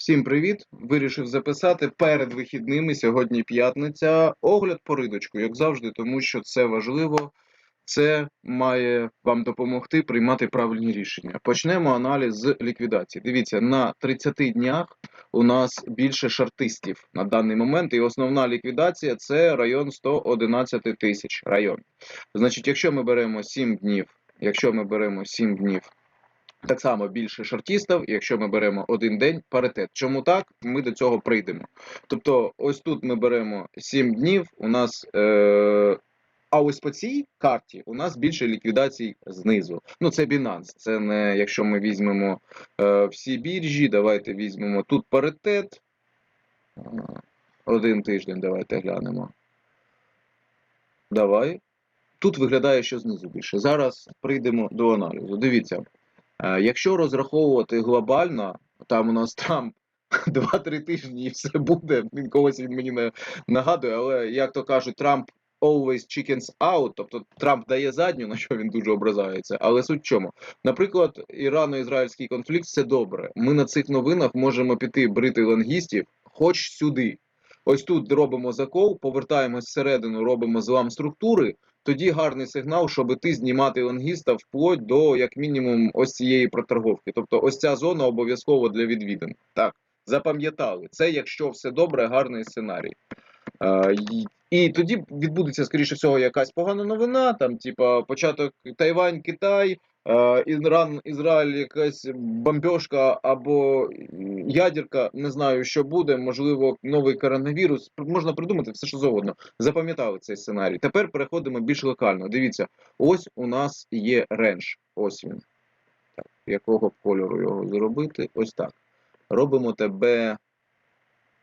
Всім привіт! Вирішив записати перед вихідними. Сьогодні п'ятниця. Огляд по риночку, як завжди, тому що це важливо. Це має вам допомогти приймати правильні рішення. Почнемо аналіз з ліквідації. Дивіться, на 30 днях у нас більше шартистів на даний момент, і основна ліквідація це район 111 тисяч район. Значить, якщо ми беремо 7 днів, якщо ми беремо 7 днів так само більше шартістів, якщо ми беремо один день паритет. Чому так? Ми до цього прийдемо. Тобто, ось тут ми беремо 7 днів, у нас. Е- а ось по цій карті у нас більше ліквідацій знизу. Ну, це Binance. Це не якщо ми візьмемо е, всі біржі, давайте візьмемо тут паритет. Один тиждень, давайте глянемо. Давай. Тут виглядає, що знизу більше. Зараз прийдемо до аналізу. Дивіться, Якщо розраховувати глобально, там у нас Трамп 2-3 тижні і все буде. Він когось він мені нагадує, але як то кажуть, Трамп always chickens out, тобто Трамп дає задню, на що він дуже образається. Але суть в чому? Наприклад, ірано-ізраїльський конфлікт це добре. Ми на цих новинах можемо піти брити лангістів хоч сюди. Ось тут робимо закол, повертаємось всередину, робимо злам структури. Тоді гарний сигнал, щоб ти знімати лонгіста вплоть до як мінімум ось цієї проторговки. Тобто, ось ця зона обов'язково для відвідин. Так, запам'ятали. Це якщо все добре, гарний сценарій. Е, і, тоді відбудеться, скоріше всього, якась погана новина. Там, типа, початок Тайвань, Китай. Іран, Ізраїль, якась бомбьошка або ядерка, не знаю, що буде, можливо, новий коронавірус. Можна придумати все, що завгодно. Запам'ятали цей сценарій. Тепер переходимо більш локально. Дивіться, ось у нас є рендж. Ось він. Так, якого кольору його зробити? Ось так. Робимо тебе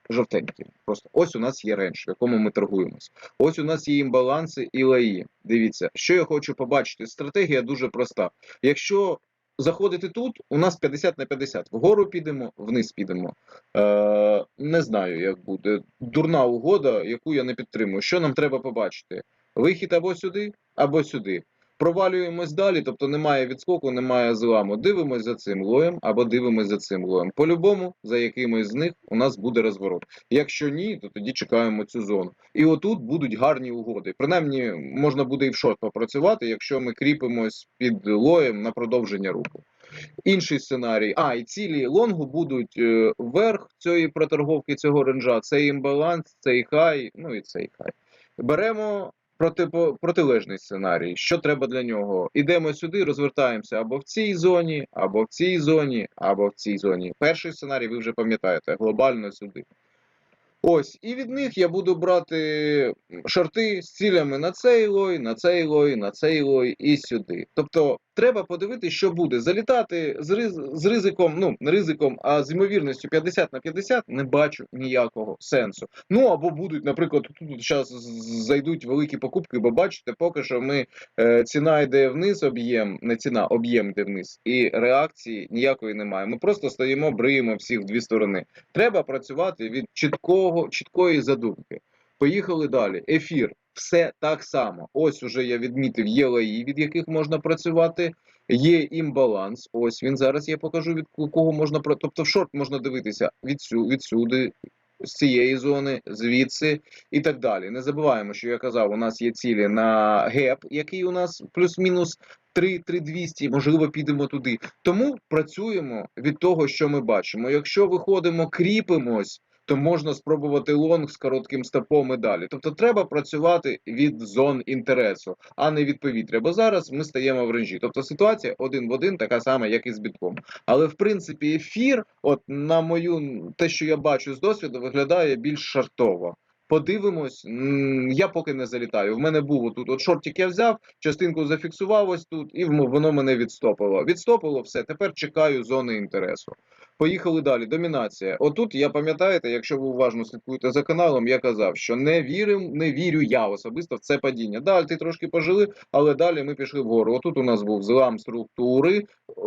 жовтеньким. Просто ось у нас є рендж, в якому ми торгуємось. Ось у нас є імбаланси і лаї. Дивіться, що я хочу побачити. Стратегія дуже проста. Якщо заходити тут, у нас 50 на 50. Вгору підемо, вниз підемо. Е, не знаю, як буде. Дурна угода, яку я не підтримую. Що нам треба побачити? Вихід або сюди, або сюди. Провалюємось далі, тобто немає відскоку, немає зламу. Дивимось за цим лоєм або дивимось за цим лоєм. По-любому, за якимось з них у нас буде розворот. Якщо ні, то тоді чекаємо цю зону. І отут будуть гарні угоди. Принаймні, можна буде і в шорт попрацювати, якщо ми кріпимось під лоєм на продовження руху. Інший сценарій. А, і цілі лонгу будуть е, вверх цієї проторговки цього ренджа. Цей імбаланс, цей хай, ну і цей хай. Беремо протипо, протилежний сценарій. Що треба для нього? Ідемо сюди, розвертаємося або в цій зоні, або в цій зоні, або в цій зоні. Перший сценарій ви вже пам'ятаєте, глобально сюди. Ось, і від них я буду брати шорти з цілями на цей лой, на цей лой, на цей лой і сюди. Тобто треба подивитися, що буде. Залітати з, riz, з ризиком, ну не ризиком, а з ймовірністю 50 на 50 не бачу ніякого сенсу. Ну або будуть, наприклад, тут зараз зайдуть великі покупки, бо бачите, поки що ми е, ціна йде вниз, об'єм, не ціна, об'єм йде вниз, і реакції ніякої немає. Ми просто стоїмо, бриємо всіх в дві сторони. Треба працювати від чіткого, чіткої задумки. Поїхали далі. Ефір. Все так само. Ось уже я відмітив є лаї, від яких можна працювати. Є імбаланс. Ось він зараз я покажу від кого можна про. Тобто в шорт можна дивитися відсю, відсюди, з цієї зони, звідси і так далі. Не забуваємо, що я казав, у нас є цілі на геп, який у нас плюс-мінус 3-3200, можливо, підемо туди. Тому працюємо від того, що ми бачимо. Якщо виходимо, кріпимось, то можна спробувати лонг з коротким стопом і далі. Тобто треба працювати від зон інтересу, а не від повітря. Бо зараз ми стаємо в ренжі. Тобто ситуація один в один, така сама, як і з бітком. Але в принципі ефір, от на мою те, що я бачу з досвіду, виглядає більш шартово. Подивимось, я поки не залітаю. В мене був тут от шортик я взяв, частинку зафіксував ось тут, і воно мене відстопило. Відстопило все. Тепер чекаю зони інтересу. Поїхали далі. Домінація. Отут я пам'ятаєте, якщо ви уважно слідкуєте за каналом, я казав, що не вірим, не вірю я особисто в це падіння. Далі ти трошки пожили, але далі ми пішли вгору. Отут у нас був злам структури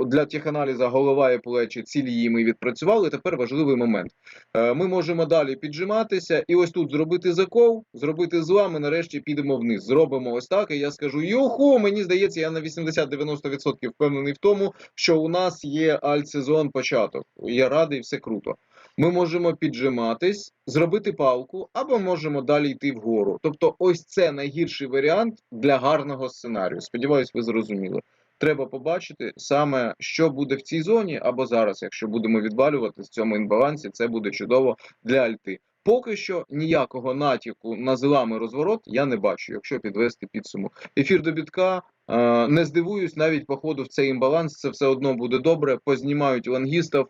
для теханаліза голова і плечі. Цілі її ми відпрацювали. Тепер важливий момент. Е, Ми можемо далі піджиматися, і ось тут зробити закол, зробити злам, і нарешті підемо вниз. Зробимо ось так. І я скажу: Йоху, мені здається, я на 80-90% впевнений в тому, що у нас є альтсезон початок. Я радий, все круто. Ми можемо піджиматись, зробити палку, або можемо далі йти вгору. Тобто, ось це найгірший варіант для гарного сценарію. Сподіваюсь, ви зрозуміли. Треба побачити саме, що буде в цій зоні, або зараз, якщо будемо відвалювати в цьому інбалансі, це буде чудово для альти. Поки що ніякого натяку на зламий розворот я не бачу, якщо підвести підсумок. Ефір до бітка. Е, не здивуюсь, навіть по ходу в цей імбаланс це все одно буде добре. Познімають лангістів,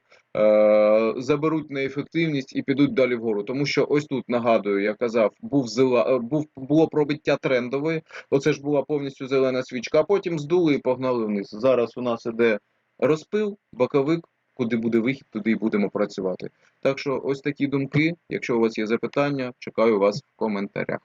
заберуть неефективність і підуть далі вгору. Тому що ось тут нагадую, я казав, був зела, е, був було пробиття трендової. Оце ж була повністю зелена свічка. а Потім здули і погнали вниз. Зараз у нас іде розпил, боковик. Куди буде вихід, туди і будемо працювати. Так що ось такі думки. Якщо у вас є запитання, чекаю вас в коментарях.